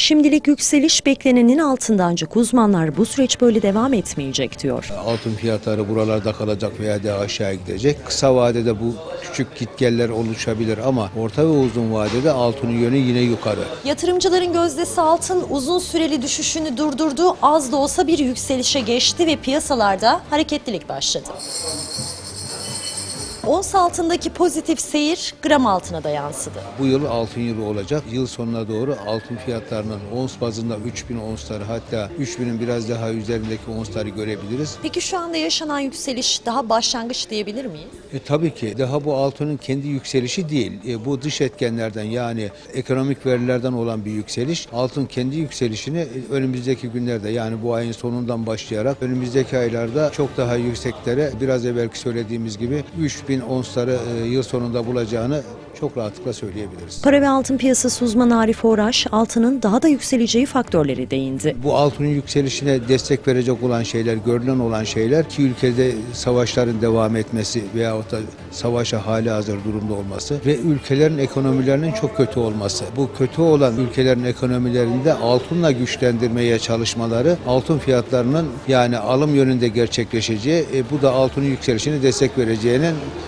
Şimdilik yükseliş beklenenin altında ancak uzmanlar bu süreç böyle devam etmeyecek diyor. Altın fiyatları buralarda kalacak veya daha aşağı gidecek. Kısa vadede bu küçük gitgeller oluşabilir ama orta ve uzun vadede altının yönü yine yukarı. Yatırımcıların gözdesi altın uzun süreli düşüşünü durdurdu. Az da olsa bir yükselişe geçti ve piyasalarda hareketlilik başladı. Ons altındaki pozitif seyir gram altına da yansıdı. Bu yıl altın yılı olacak. Yıl sonuna doğru altın fiyatlarının ons bazında 3000 onsları hatta 3000'in biraz daha üzerindeki onsları görebiliriz. Peki şu anda yaşanan yükseliş daha başlangıç diyebilir miyiz? E, tabii ki daha bu altının kendi yükselişi değil. E, bu dış etkenlerden yani ekonomik verilerden olan bir yükseliş. Altın kendi yükselişini e, önümüzdeki günlerde yani bu ayın sonundan başlayarak önümüzdeki aylarda çok daha yükseklere biraz evvelki söylediğimiz gibi 3000 onsları e, yıl sonunda bulacağını çok rahatlıkla söyleyebiliriz. Para ve altın piyasası uzmanı Arif Oraş, altının daha da yükseleceği faktörleri değindi. Bu altının yükselişine destek verecek olan şeyler, görülen olan şeyler ki ülkede savaşların devam etmesi veyahut da savaşa hali hazır durumda olması ve ülkelerin ekonomilerinin çok kötü olması. Bu kötü olan ülkelerin ekonomilerinde altınla güçlendirmeye çalışmaları altın fiyatlarının yani alım yönünde gerçekleşeceği, e, bu da altının yükselişine destek vereceğinin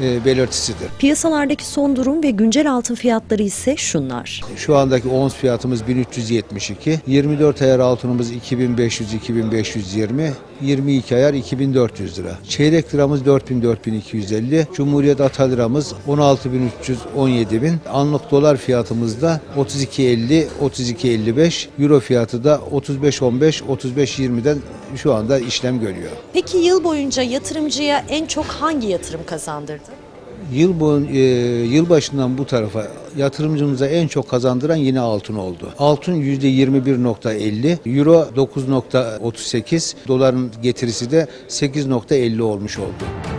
belirtisidir. Piyasalardaki son durum ve güncel altın fiyatları ise şunlar. Şu andaki ons fiyatımız 1372. 24 ayar altınımız 2500-2520. 22 ayar 2400 lira. Çeyrek liramız 4000-4250. Cumhuriyet Ata liramız 16300 bin. Anlık dolar fiyatımız da 32.50 32.55. Euro fiyatı da 35.15 35.20'den şu anda işlem görüyor. Peki yıl boyunca yatırımcıya en çok hangi yatırım kazandırdı? Yıl boyun, e, bu tarafa yatırımcımıza en çok kazandıran yine altın oldu. Altın %21.50, Euro 9.38, doların getirisi de 8.50 olmuş oldu.